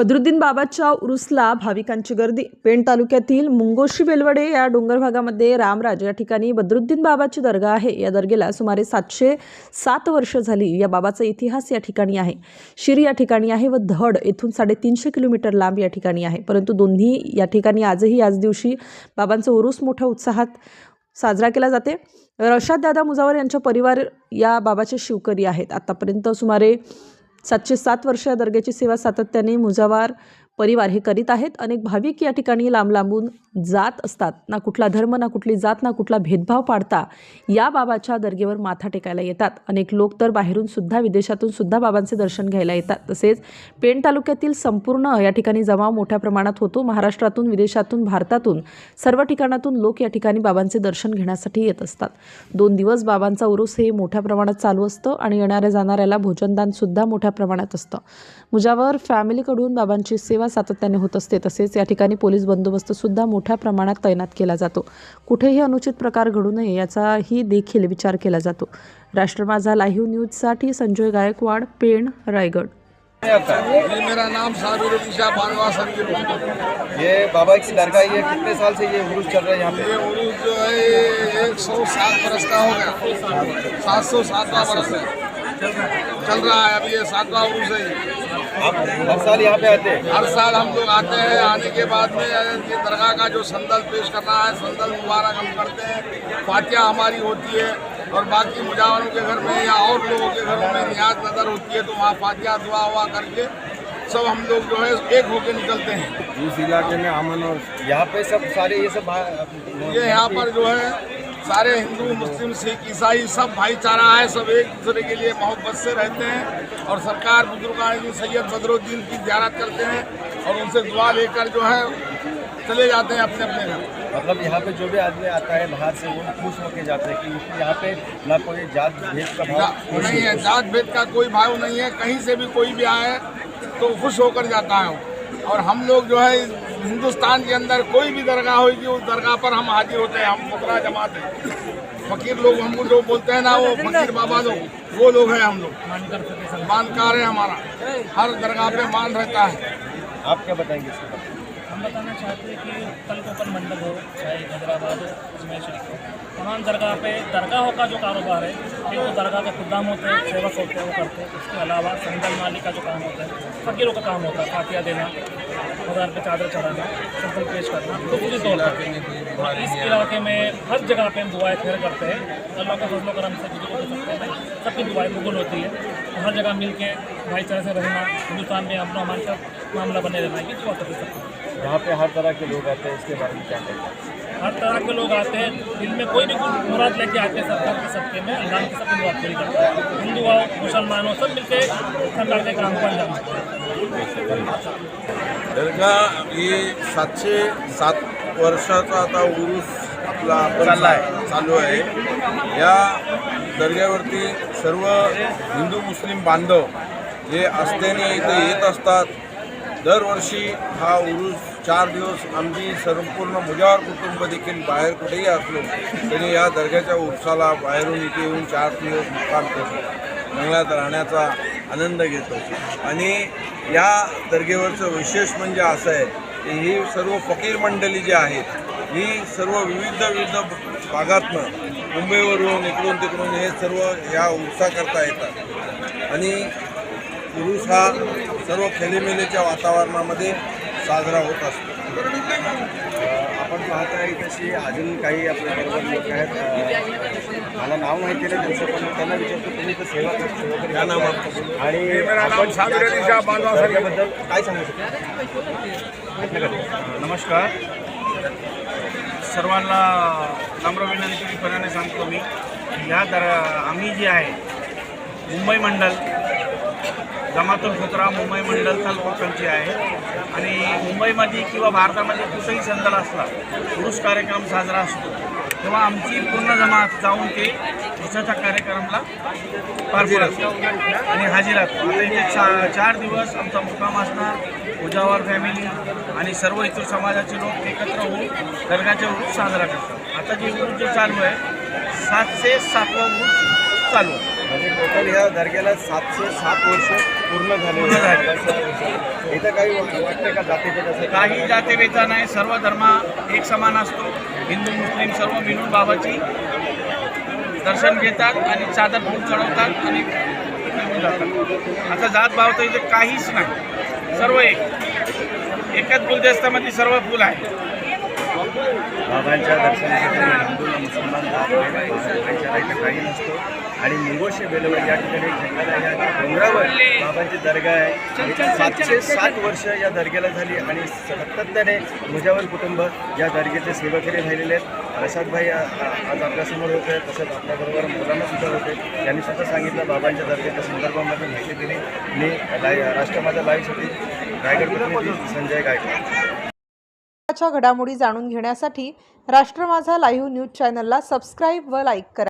बदरुद्दीन बाबाच्या उरुसला भाविकांची गर्दी. पेण तालुक्यातील मुंगोशी बेलवडे या डोंगर भागामध्ये रामराज या ठिकाणी बदरुद्दीन बाबाची दर्गा आहे. या दर्गेला सुमारे सातशे सात वर्ष झाली. या बाबाचा इतिहास या ठिकाणी आहे. शिर या ठिकाणी आहे व धड येथून साडेतीनशे किलोमीटर लांब या ठिकाणी आहे. परंतु दोन्ही या ठिकाणी आजही आज दिवशी बाबांचा उरुस मोठ्या उत्साहात साजरा केला जाते. रशाद दादा मुजावर यांच्या परिवार या बाबाचे शिवकरी आहेत. आतापर्यंत सुमारे सातशे सात वर्ष दर्ग्याची सेवा सातत्याने मुजावार परिवार हे करीत आहेत. अनेक भाविक या ठिकाणी लांब लांबून जात असतात. ना कुठला धर्म ना कुठली जात ना कुठला भेदभाव पाडता या बाबाच्या दर्गेवर माथा टेकायला येतात. अनेक लोक तर बाहेरून सुद्धा विदेशातून सुद्धा बाबांचे दर्शन घ्यायला येतात. तसेच पेण तालुक्यातील संपूर्ण या ठिकाणी जमाव मोठ्या प्रमाणात होतो. महाराष्ट्रातून विदेशातून भारतातून सर्व ठिकाणातून लोक या ठिकाणी बाबांचे दर्शन घेण्यासाठी येत असतात. दोन दिवस बाबांचा उरूस हे मोठ्या प्रमाणात चालू असतं आणि येणाऱ्या जाणाऱ्याला भोजनदान सुद्धा मोठ्या प्रमाणात असतं. मुजावर फॅमिलीकडून बाबांची सेवा सातत्याने होत असते तसेच या ठिकाणी पोलीस बंदोबस्त सुद्धा मोठ्या प्रमाणात तैनात केला जातो. कुठेही अनुचित प्रकार घडू नये याचाही देखील विचार केला जातो. राष्ट्र माझा लाईव्ह न्यूजसाठी संजय गायकवाड पेण रायगड. ये मेरा नाम ये बाबा की दरगाह ये कितने साल से ये उर्स चल रहा है यहाँ पे? ये उर्स जो है ये एक सौ सात बरस का हो गया। सात सौ सातवां बरस है। चल रहा है। अभी ये सातवा उर्स है आप हर साल यहाँ पे आते हैं? हर साल हम लोग आते हैं आने के बाद में ये दरगाह का जो संदल पेश करना है संदल मुबारक हम करते हैं। फातिया हमारी होती है और बाकी मुजावरों के घर में या और लोगों के घरों में नियाज नज़र होती है तो वहाँ फातिया दुआ हुआ करके सब हम लोग जो है एक होके निकलते हैं। इस इलाके में अमन और यहाँ पे सब सारे ये सब ये यहाँ पर जो है सारे हिंदू मुस्लिम सिख ईसाई सब भाईचारा है सब एक दूसरे के लिए मोहब्बत से रहते हैं और सरकार बुजुर्गानी सैयद बदरुद्दीन की ज्यारत करते हैं और उनसे दुआ लेकर जो है चले जाते हैं अपने अपने घर। मतलब यहाँ पे जो भी आदमी आता है बाहर से वो खुश होके जाते हैं कि यहाँ पे ना कोई जात भेद का भाव नहीं है जात भेद का कोई भाव नहीं है कहीं से भी कोई भी आए तो खुश होकर जाता है और हम लोग जो है हिंदुस्तान के अंदर कोई भी दरगाह होगी उस दरगाह पर हम हाजिर होते हैं हम फकरा जमात हैं। फकीर लोग हमको जो बोलते हैं ना वो फकीर बाबा लोग वो लोग हैं हम लोग। मानकार है। हमारा। हर दरगाह पे मान रहता है। आप क्या बताएंगे इसके? हम बताना चाहते हैं कि कल को कल मंडल हो, चाहे हैदराबाद हो अजमेर शरीफ हो तमाम दरगाह पे दरगाहों का जो कारोबार है एक तो दरगाह के खुदाम होते हैं, सेवक होते हैं, वो करते हैं। उसके अलावा संगल माली का जो काम होता है, फकीरों का काम होता है, फातिया देना बाज़ार पे चादर चढ़ाना संगल पेश करना तो पूरी और इस इलाके में हर जगह पे हम दुआएँ खैर करते हैं। अल्लाह का फजल करम से बुज़ुर्गों के हैं सबकी दुआएँ कबूल होती है। तो हर जगह मिल के भाईचारे से रहना हिंदुस्तान में अपना हमारे साथ मामला बने रहना ये दुआ करते सकते हैं यहाँ पे हर तरह के लोग आते हैं इसके बारे में क्या कहते हैं? हर तरह के लोग आते हैं दिल में कोई भी कुछ मुराद लेके आते हैं सरकार के सबके में अल्लाह की सबकी दुआ पूरी करते हैं। हिंदू हो मुसलमान हो सब मिलके सरकार के काम को अंजाम देते हैं दर्गा ही सातशे सात वर्षाचा आता उरूस आपला चालला आहे चालू आहे. या दर्ग्यावरती सर्व हिंदू मुस्लिम बांधव हे असतेने इथे येत असतात दरवर्षी हा उरूस चार दिवस आमची संपूर्ण मुजावर कुटुंब देखील बाहेर कुठेही असलो तरी या दर्ग्याच्या उरसाला बाहेरून इथे येऊन चार दिवस मुक्काम करतो. बंगल्यात राहण्याचा आनंद घेतो. आणि या दर्गेवरचं विशेष म्हणजे असं आहे ही सर्व फकीर मंडळी जी आहेत ही सर्व विविध विविध भागातनं मुंबईवरून इकडून तिकडून हे सर्व या उत्साहाकरता येतात. आणि पुरुष हा सर्व खेळीमेलीच्या वातावरणामध्ये साजरा होत असतो. आपण पाहताय तशी अजून काही आपल्या बरोबर लोक आहेत. मला नाव माहिती नाही त्यांचं पण त्यांना विचारतो तुम्ही तर सेवा सेवा आणि आपण काय सांगू शकता? नमस्कार. सर्वांना नम्र विनंतीपणाने सांगतो मी. ह्या दर आम्ही जे आहे मुंबई मंडल जमातुल फुकरा मुंबई मंडल तलकोकणची आहे. आणि मुंबईमध्ये किंवा भारतामध्ये कुठेही संदल असला पुरुष कार्यक्रम साजरा असतो. तेव्हा आमची पूर्ण जमात जाऊन ते पुरुषाच्या कार्यक्रमाला पार पडतो आणि हाजी राहतो आता इथे चा चार दिवस आमचा मुक्काम असणार. उजावर फॅमिली आणि सर्व इतर समाजाचे लोक एकत्र होऊन दर्गाचे उरूस साजरा करतात. आता जे उरूस जे चालू आहे सातशे सातवा उरूस चालू आहे. म्हणजे टोटल ह्या दर्ग्याला सातशे सात वर्ष पूर्ण झाले इथं काही वाटते का कसं काही जातीभेदा नाही सर्व धर्म एक समान असतो. हिंदू मुस्लिम सर्व मिळून बाबाची दर्शन घेतात आणि चादर फूल चढवतात आणि निघून जातात. आता जात भाव तर इथे काहीच नाही. सर्व एक. एकाच गुलदस्त्यामध्ये सर्व फुल आहे. बाबांच्या दर्शनासाठी हिंदू मुसलमान जात काही नसतो. आणि मुंगोशी बेलवड या ठिकाणी या डोंगरावर बाबांची दर्गा आहे. सातशे साठ वर्ष या दर्ग्याला झाली आणि सातत्याने मुजावर कुटुंब या दर्गेचे सेवकरी राहिलेले आहेत. प्रसादभाई आज आपल्यासमोर होते. तसंच आपल्याबरोबर मुलांना सुद्धा होते. त्यांनी सुद्धा सांगितलं बाबांच्या दर्ग्याच्या संदर्भामध्ये माहिती दिली. मी लाई राष्ट्रमाता लाईव्हसाठी रायगड प्रतिनिधी संजय गायकवाड. घडामोडी जाणून घेण्यासाठी राष्ट्र माझा लाईव्ह न्यूज चॅनलला सबस्क्राईब व लाईक करा.